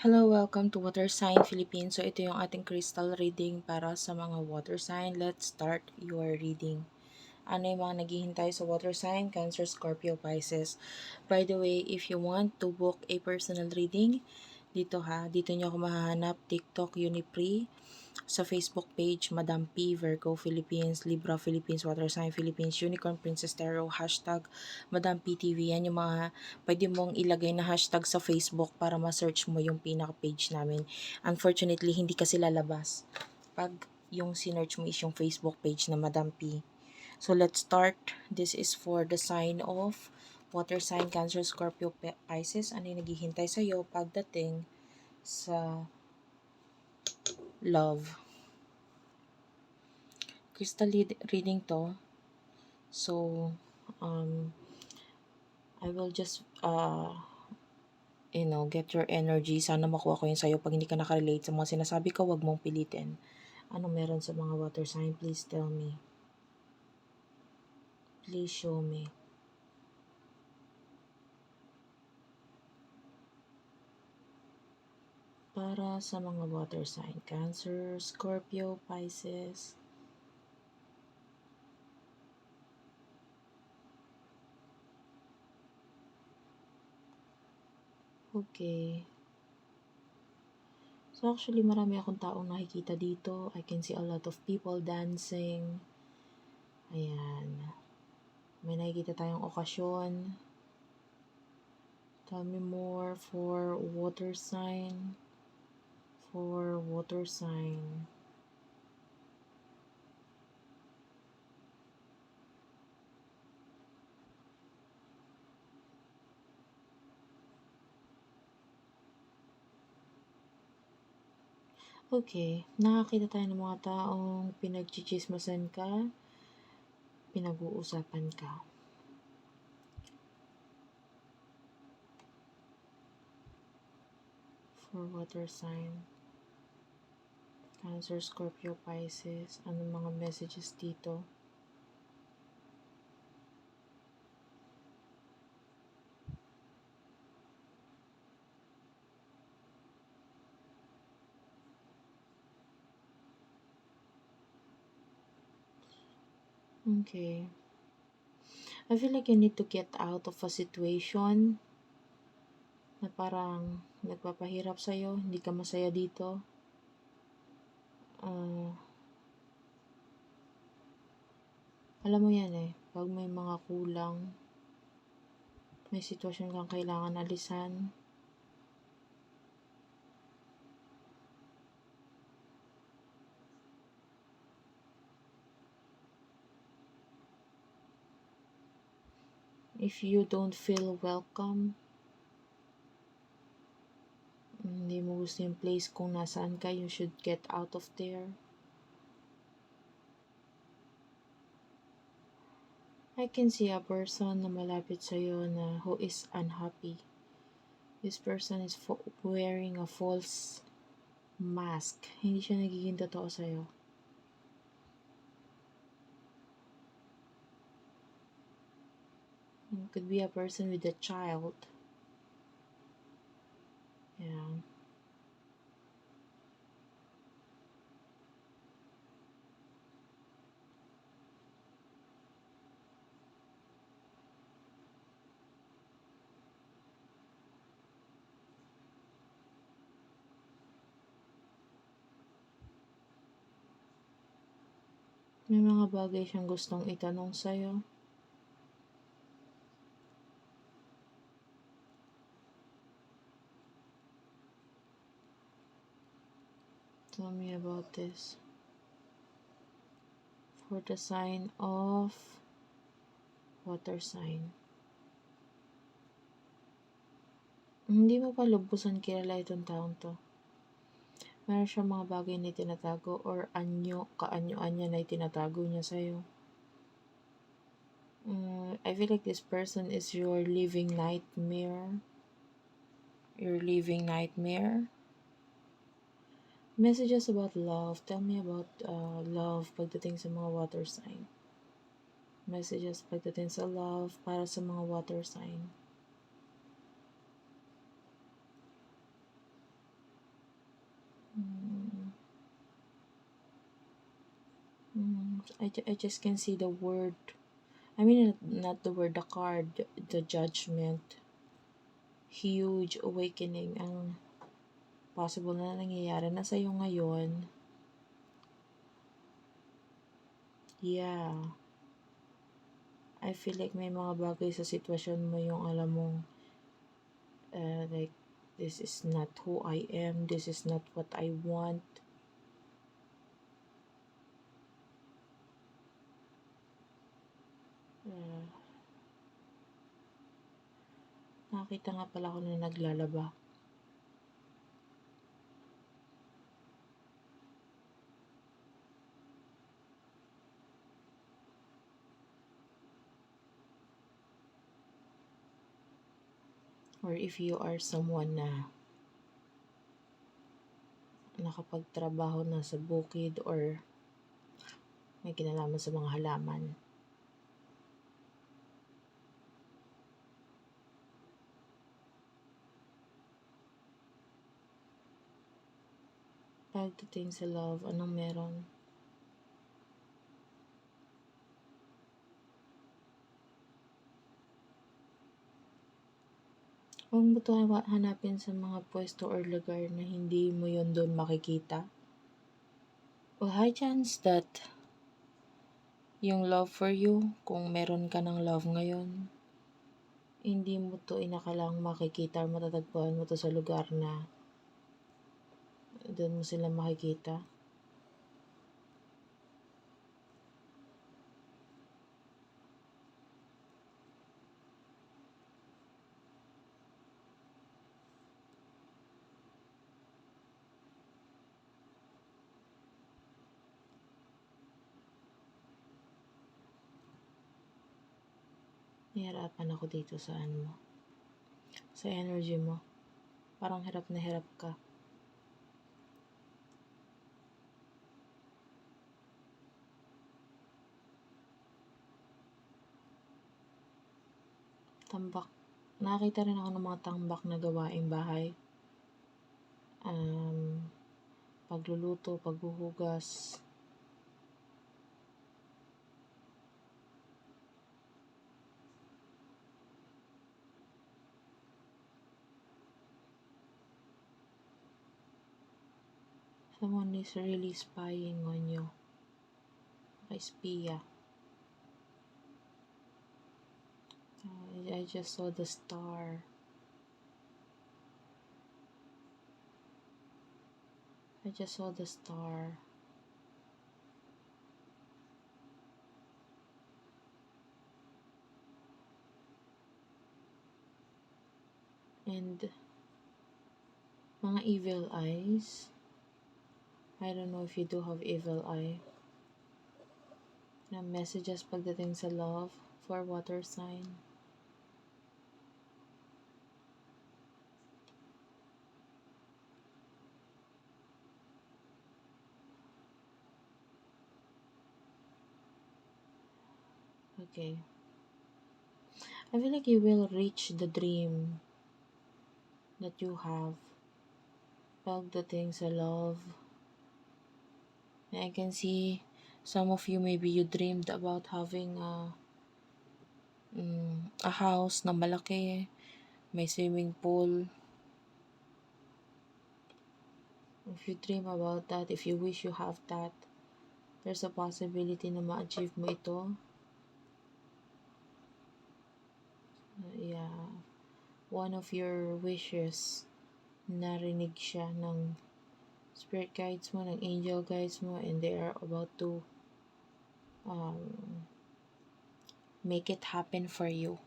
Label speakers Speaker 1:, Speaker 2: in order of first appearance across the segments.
Speaker 1: Hello, welcome to Water Sign Philippines. So, ito yung ating crystal reading para sa mga water sign. Let's start your reading. Ano yung mga naghihintay sa water sign? Cancer, Scorpio, Pisces. By the way, if you want to book a personal reading, dito ha, dito nyo ako mahahanap, TikTok, Unipree, sa Facebook page, Madam P, Virgo Philippines, Libra Philippines, Water Sign Philippines, Unicorn Princess Tarot, hashtag Madam PTV. Yan yung mga pwede mong ilagay na hashtag sa Facebook para ma-search mo yung pinaka-page namin. Unfortunately, hindi kasi lalabas pag yung sinearch mo is yung Facebook page na Madam P. So, let's start. This is for the sign of water sign, Cancer, Scorpio, Pisces. Ano yung naghihintay sa'yo pagdating sa love. Crystal reading to. So, um, I will just, uh, you know, get your energy. Sana makuha ko yun sa'yo. Pag hindi ka nakarelate sa mga sinasabi ko, wag mong pilitin. Ano meron sa mga water sign? Please tell me. Please show me. Para sa mga water sign. Cancer, Scorpio, Pisces. Okay. So actually marami akong taong nakikita dito. I can see a lot of people dancing. Ayan. May nakikita tayong okasyon. Tell me more for water sign for water sign. Okay, nakakita tayo ng mga taong pinagchichismasan ka, pinag-uusapan ka. For water sign. Cancer, Scorpio, Pisces. Anong mga messages dito? Okay. I feel like you need to get out of a situation na parang nagpapahirap sa'yo, hindi ka masaya dito uh, alam mo yan eh, pag may mga kulang, may sitwasyon kang kailangan alisan, if you don't feel welcome, gusto yung place kung nasaan ka, you should get out of there. I can see a person na malapit sa'yo na who is unhappy. This person is wearing a false mask. Hindi siya nagiging totoo sa'yo. It could be a person with a child. Yeah. May mga bagay siyang gustong itanong sa'yo. tell me about this. For the sign of water sign. Hindi mo pa lubusan kilala itong taong to. Meron siya mga bagay na tinatago or anyo, kaanyo-anya na itinatago niya sa'yo. Uh, I feel like this person is your living nightmare. Your living nightmare. Messages about love. Tell me about uh, love pagdating sa mga water sign. Messages pagdating sa love para sa mga water sign. Mm. Mm. I, I just can see the word. I mean, not the word, the card, the judgment. Huge awakening ang possible na nangyayari na sa'yo ngayon. Yeah. I feel like may mga bagay sa sitwasyon mo yung alam mong uh, like this is not who I am, this is not what I want. Uh, nakita nga pala ako na naglalaba. Or if you are someone na nakapagtrabaho na sa bukid or may kinalaman sa mga halaman. Pagdating sa love, anong meron? Huwag mo ito hanapin sa mga pwesto or lugar na hindi mo yun doon makikita. Well, high chance that yung love for you, kung meron ka ng love ngayon, hindi mo to inakalang makikita or matatagpuan mo to sa lugar na doon mo sila makikita. Nahihirapan ako dito sa ano mo. Sa energy mo. Parang hirap na hirap ka. Tambak. Nakakita rin ako ng mga tambak na gawaing bahay. Um, pagluluto, paghuhugas. Someone is really spying on you. Naka-espiya. I, I just saw the star. I just saw the star. And mga evil eyes. I don't know if you do have evil eye. Na messages pagdating sa love for water sign. Okay. I feel like you will reach the dream that you have pagdating sa love. I can see some of you maybe you dreamed about having a mm, a house na malaki, may swimming pool. If you dream about that, if you wish you have that, there's a possibility na ma-achieve mo ito. Yeah. One of your wishes, narinig siya ng spirit guides mo, ng angel guides mo, and they are about to um, make it happen for you.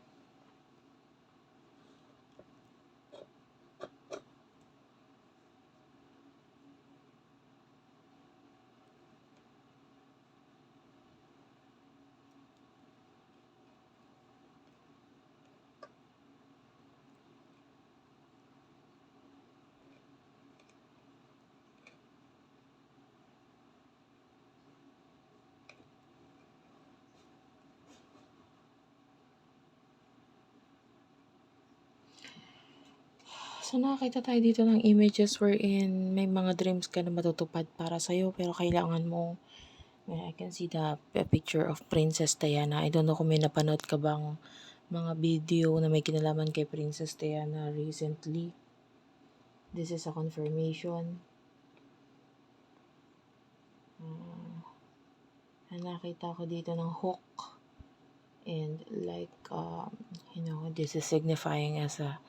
Speaker 1: So, nakakita tayo dito ng images wherein may mga dreams ka na matutupad para sa'yo, pero kailangan mo Well, I can see the picture of Princess Diana. I don't know kung may napanood ka bang mga video na may kinalaman kay Princess Diana recently. This is a confirmation. Uh, nakita ko dito ng hook. And like, um, you know, this is signifying as a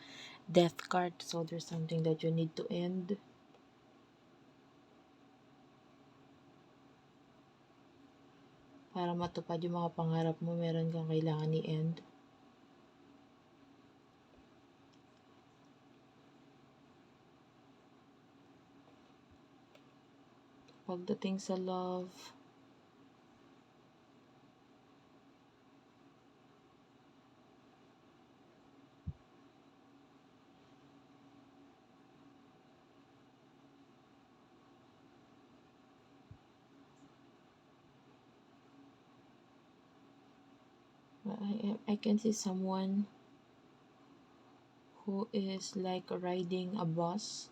Speaker 1: death card. So there's something that you need to end. Para matupad yung mga pangarap mo, meron kang kailangan i-end. Pagdating sa love, I, I can see someone who is like riding a bus.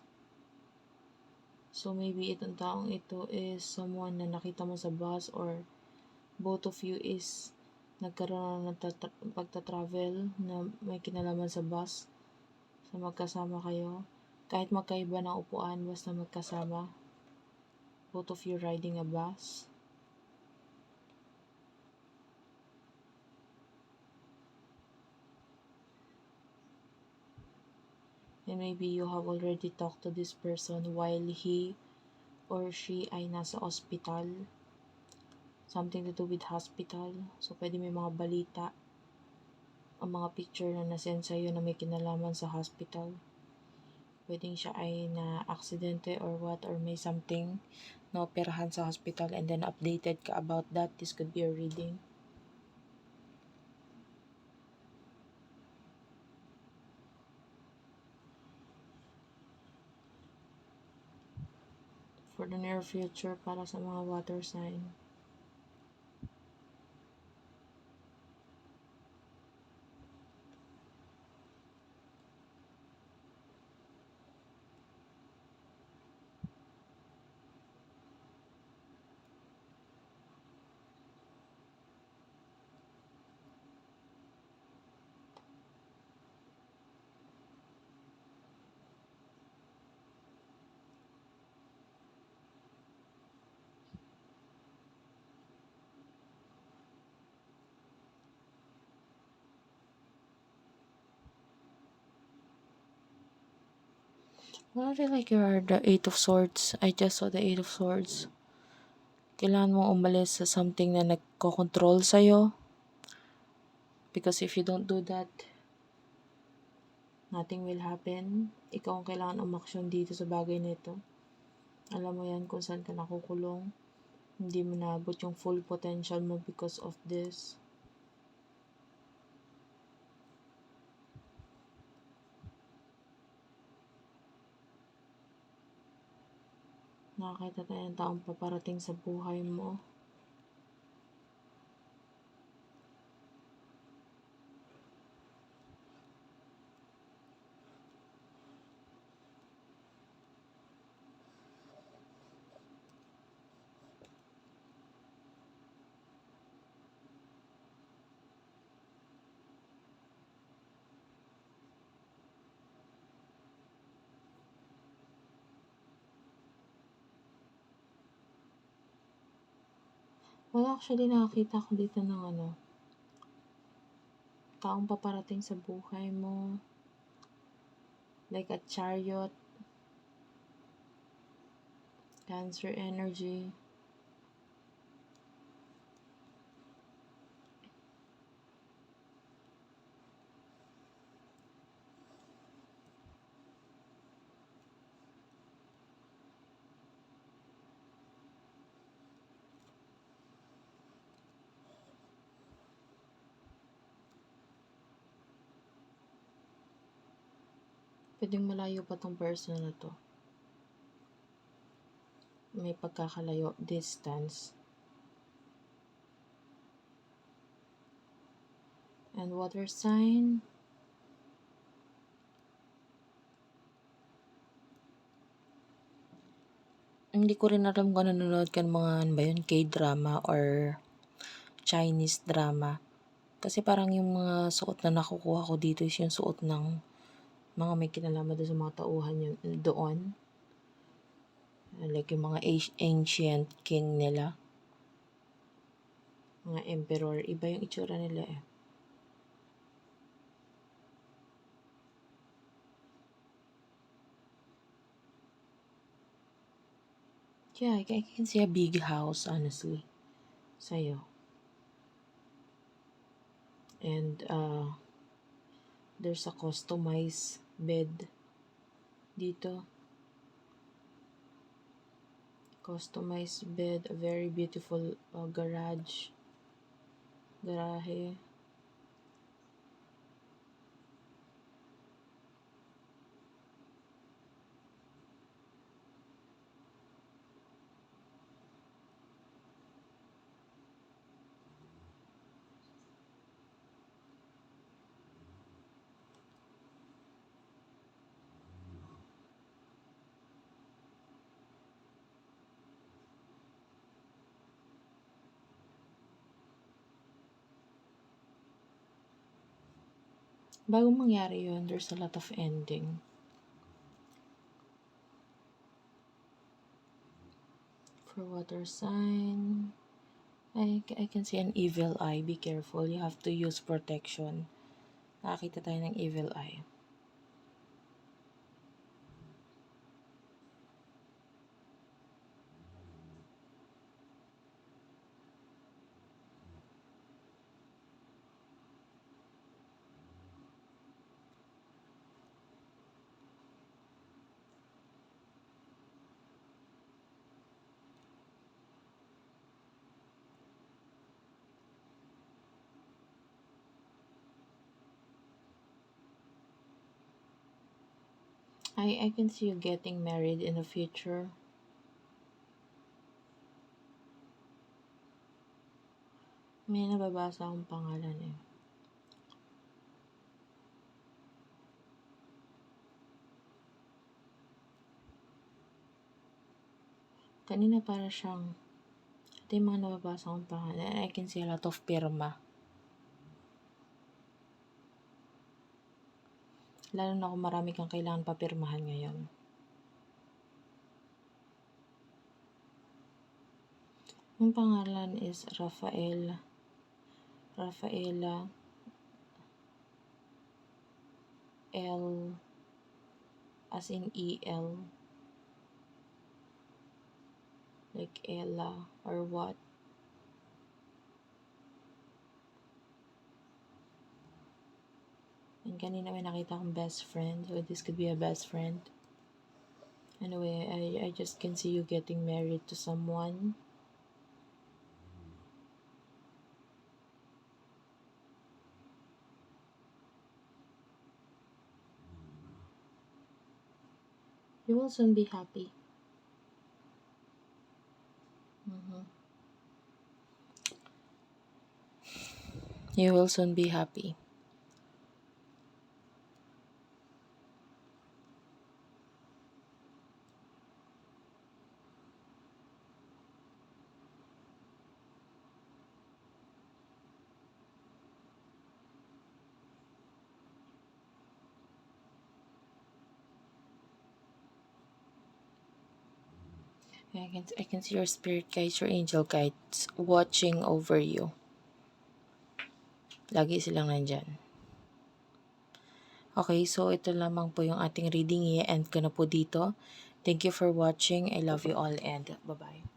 Speaker 1: So maybe itong taong ito is someone na nakita mo sa bus or both of you is nagkaroon ng pagta-travel na may kinalaman sa bus. So magkasama kayo. Kahit magkaiba ng upuan, basta magkasama. Both of you riding a bus. And maybe you have already talked to this person while he or she ay nasa hospital. Something to do with hospital. So, pwede may mga balita. Ang mga picture na nasend sa'yo na may kinalaman sa hospital. Pwedeng siya ay na aksidente or what or may something na operahan sa hospital and then updated ka about that. This could be a reading. For the near future para sa mga water sign. Well, I feel like you are the Eight of Swords. I just saw the Eight of Swords. Kailangan mong umalis sa something na nagko-control sa'yo. Because if you don't do that, nothing will happen. Ikaw ang kailangan umaksyon dito sa bagay nito. Alam mo yan kung saan ka nakukulong. Hindi mo naabot yung full potential mo because of this. Nakakita tayo ng taong paparating sa buhay mo. Well, actually, nakakita ko dito ng ano, taong paparating sa buhay mo. Like a chariot. Cancer energy. Pwedeng malayo pa tong person na to. May pagkakalayo, distance. And water sign. Hindi ko rin alam kung nanonood ka ng mga ano ba yun, K-drama or Chinese drama. Kasi parang yung mga suot na nakukuha ko dito is yung suot ng mga may kinalaman doon sa mga tauhan yun, doon. Like yung mga ancient- king nila. Mga emperor. Iba yung itsura nila eh. Yeah, I can see a big house, honestly. Sa'yo. And, uh, there's a customized bed dito. Customized bed, a very beautiful uh, garage. Garahe. Bago mangyari yun, there's a lot of ending. For water sign, I, I can see an evil eye. Be careful. You have to use protection. Nakakita tayo ng evil eye. I, I can see you getting married in the future. May nababasa akong pangalan eh. Kanina para siyang ito yung mga nababasa akong pangalan. I can see a lot of pirma. Lalo na kung marami kang kailangan papirmahan ngayon. Yung pangalan is Rafael. Rafaela L as in E-L like Ella or what kanina may nakita akong best friend so this could be a best friend anyway I, I just can see you getting married to someone you will soon be happy Mhm. You will soon be happy. I can I can see your spirit guides, your angel guides watching over you. Lagi silang nandyan. Okay, so ito lamang po yung ating reading. I-end ko na po dito. Thank you for watching. I love you all and bye-bye.